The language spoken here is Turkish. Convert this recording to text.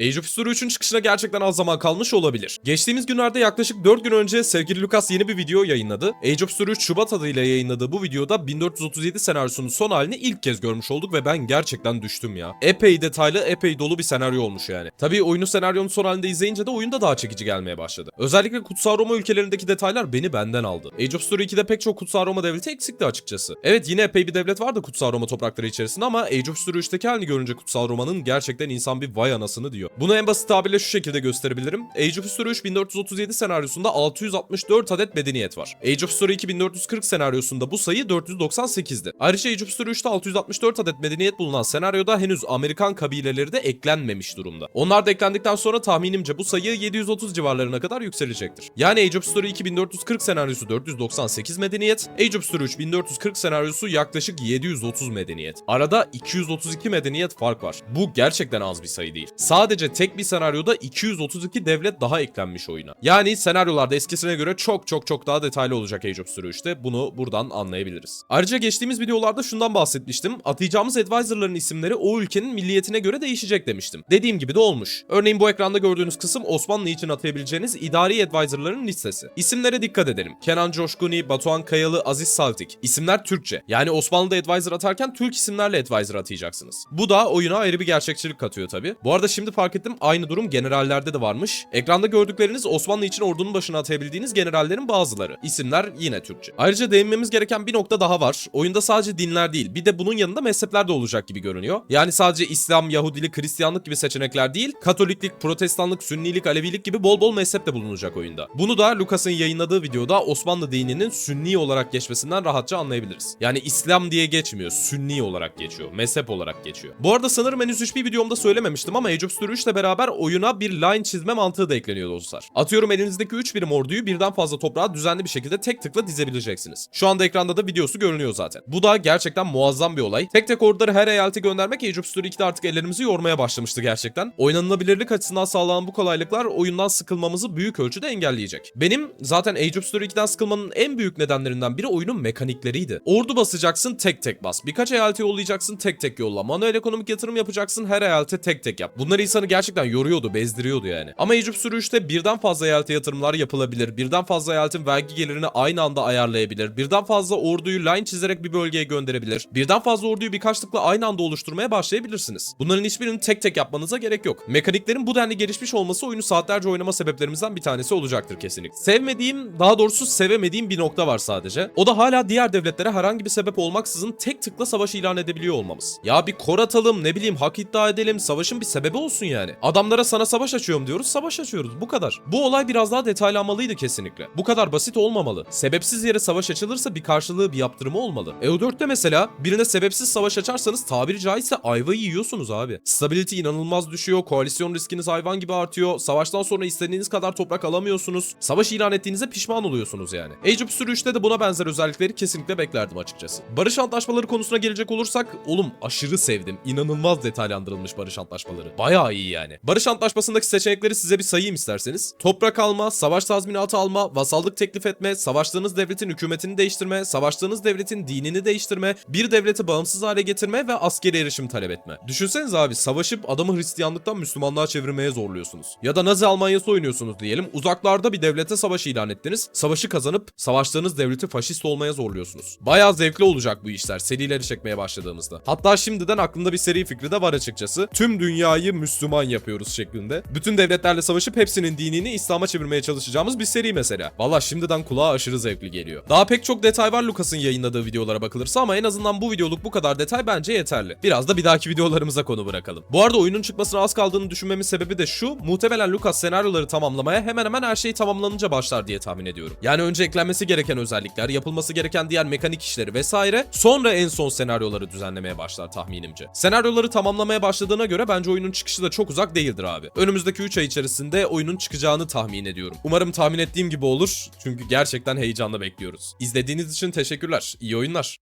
Age of History 3'ün çıkışına gerçekten az zaman kalmış olabilir. Geçtiğimiz günlerde yaklaşık 4 gün önce sevgili Lucas yeni bir video yayınladı. Age of History 3 Şubat adıyla yayınladığı bu videoda 1437 senaryosunun son halini ilk kez görmüş olduk ve ben gerçekten düştüm ya. Epey detaylı, epey dolu bir senaryo olmuş yani. Tabii oyunu senaryonun son halinde izleyince de oyun da daha çekici gelmeye başladı. Özellikle Kutsal Roma ülkelerindeki detaylar beni benden aldı. Age of History 2'de pek çok Kutsal Roma devleti eksikti açıkçası. Evet yine epey bir devlet vardı Kutsal Roma toprakları içerisinde ama Age of History 3'teki halini görünce Kutsal Roma'nın gerçekten insan bir vay anasını diyor. Bunu en basit tabirle şu şekilde gösterebilirim. Age of History 3 1437 senaryosunda 664 adet medeniyet var. Age of History 2 1440 senaryosunda bu sayı 498'di. Ayrıca Age of History 3'te 664 adet medeniyet bulunan senaryoda henüz Amerikan kabileleri de eklenmemiş durumda. Onlar da eklendikten sonra tahminimce bu sayı 730 civarlarına kadar yükselecektir. Yani Age of History 2 1440 senaryosu 498 medeniyet, Age of History 3 1440 senaryosu yaklaşık 730 medeniyet. Arada 232 medeniyet fark var. Bu gerçekten az bir sayı değil. Sadece tek bir senaryoda 232 devlet daha eklenmiş oyuna. Yani senaryolarda eskisine göre çok çok çok daha detaylı olacak Age of 3'te. Bunu buradan anlayabiliriz. Ayrıca geçtiğimiz videolarda şundan bahsetmiştim. Atayacağımız advisor'ların isimleri o ülkenin milliyetine göre değişecek demiştim. Dediğim gibi de olmuş. Örneğin bu ekranda gördüğünüz kısım Osmanlı için atayabileceğiniz idari advisor'ların listesi. İsimlere dikkat edelim. Kenan Coşkuni, Batuhan Kayalı, Aziz Saltik. İsimler Türkçe. Yani Osmanlı'da advisor atarken Türk isimlerle advisor atayacaksınız. Bu da oyuna ayrı bir gerçekçilik katıyor tabi. Bu arada şimdi fark ettim aynı durum generallerde de varmış. Ekranda gördükleriniz Osmanlı için ordunun başına atayabildiğiniz generallerin bazıları. İsimler yine Türkçe. Ayrıca değinmemiz gereken bir nokta daha var. Oyunda sadece dinler değil bir de bunun yanında mezhepler de olacak gibi görünüyor. Yani sadece İslam, Yahudilik, Hristiyanlık gibi seçenekler değil, Katoliklik, Protestanlık, Sünnilik, Alevilik gibi bol bol mezhep de bulunacak oyunda. Bunu da Lucas'ın yayınladığı videoda Osmanlı dininin Sünni olarak geçmesinden rahatça anlayabiliriz. Yani İslam diye geçmiyor, Sünni olarak geçiyor, mezhep olarak geçiyor. Bu arada sanırım henüz hiçbir videomda söylememiştim ama Age of History 3 ile beraber oyuna bir line çizme mantığı da ekleniyor dostlar. Atıyorum elinizdeki 3 birim orduyu birden fazla toprağa düzenli bir şekilde tek tıkla dizebileceksiniz. Şu anda ekranda da videosu görünüyor zaten. Bu da gerçekten muazzam bir olay. Tek tek orduları her eyalete göndermek Age of History 2'de artık ellerimizi yormaya başlamıştı gerçekten. Oynanılabilirlik açısından sağlanan bu kolaylıklar oyundan sıkılmamızı büyük ölçüde engelleyecek. Benim zaten Age of History 2'den sıkılmanın en büyük nedenlerinden biri oyunun mekanikleriydi. Ordu basacaksın tek tek bas. Birkaç eyalete yollayacaksın tek tek yolla. Manuel ekonomik yatırım yapacaksın her eyalete tek tek yap. Bunlar insanı gerçekten yoruyordu, bezdiriyordu yani. Ama History 3'te birden fazla eyalete yatırımlar yapılabilir. Birden fazla eyaletin vergi gelirini aynı anda ayarlayabilir. Birden fazla orduyu line çizerek bir bölgeye gönderebilir. Birden fazla orduyu birkaç tıkla aynı anda oluşturmaya başlayabilirsiniz. Bunların hiçbirini tek tek yapmanıza gerek yok. Mekaniklerin bu denli gelişmiş olması oyunu saatlerce oynama sebeplerimizden bir tanesi olacaktır kesinlikle. Sevmediğim, daha doğrusu sevemediğim bir nokta var sadece. O da hala diğer devletlere herhangi bir sebep olmaksızın tek tıkla savaş ilan edebiliyor olmamız. Ya bir kor atalım, ne bileyim hak iddia edelim, savaşın bir sebebi olsun yani. Adamlara sana savaş açıyorum diyoruz, savaş açıyoruz. Bu kadar. Bu olay biraz daha detaylanmalıydı kesinlikle. Bu kadar basit olmamalı. Sebepsiz yere savaş açılırsa bir karşılığı, bir yaptırımı olmalı. EU4'te mesela birine sebepsiz savaş açarsanız tabiri caizse ayvayı yiyorsunuz abi. Stability inanılmaz düşüyor, koalisyon riskiniz hayvan gibi artıyor, savaştan sonra istediğiniz kadar toprak alamıyorsunuz, savaş ilan ettiğinizde pişman oluyorsunuz yani. Age of 3'te de buna benzer özellikleri kesinlikle beklerdim açıkçası. Barış antlaşmaları konusuna gelecek olursak, oğlum aşırı sevdim. İnanılmaz detaylandırılmış barış antlaşmaları. Bayağı yani. Barış antlaşmasındaki seçenekleri size bir sayayım isterseniz. Toprak alma, savaş tazminatı alma, vasallık teklif etme, savaştığınız devletin hükümetini değiştirme, savaştığınız devletin dinini değiştirme, bir devleti bağımsız hale getirme ve askeri erişim talep etme. Düşünseniz abi savaşıp adamı Hristiyanlıktan Müslümanlığa çevirmeye zorluyorsunuz. Ya da Nazi Almanyası oynuyorsunuz diyelim. Uzaklarda bir devlete savaş ilan ettiniz. Savaşı kazanıp savaştığınız devleti faşist olmaya zorluyorsunuz. Bayağı zevkli olacak bu işler serileri çekmeye başladığımızda. Hatta şimdiden aklımda bir seri fikri de var açıkçası. Tüm dünyayı Müslüman yapıyoruz şeklinde. Bütün devletlerle savaşıp hepsinin dinini İslam'a çevirmeye çalışacağımız bir seri mesela. Valla şimdiden kulağa aşırı zevkli geliyor. Daha pek çok detay var Lucas'ın yayınladığı videolara bakılırsa ama en azından bu videoluk bu kadar detay bence yeterli. Biraz da bir dahaki videolarımıza konu bırakalım. Bu arada oyunun çıkmasına az kaldığını düşünmemin sebebi de şu. Muhtemelen Lucas senaryoları tamamlamaya hemen hemen her şey tamamlanınca başlar diye tahmin ediyorum. Yani önce eklenmesi gereken özellikler, yapılması gereken diğer mekanik işleri vesaire, sonra en son senaryoları düzenlemeye başlar tahminimce. Senaryoları tamamlamaya başladığına göre bence oyunun çıkışı da çok uzak değildir abi. Önümüzdeki 3 ay içerisinde oyunun çıkacağını tahmin ediyorum. Umarım tahmin ettiğim gibi olur çünkü gerçekten heyecanla bekliyoruz. İzlediğiniz için teşekkürler. İyi oyunlar.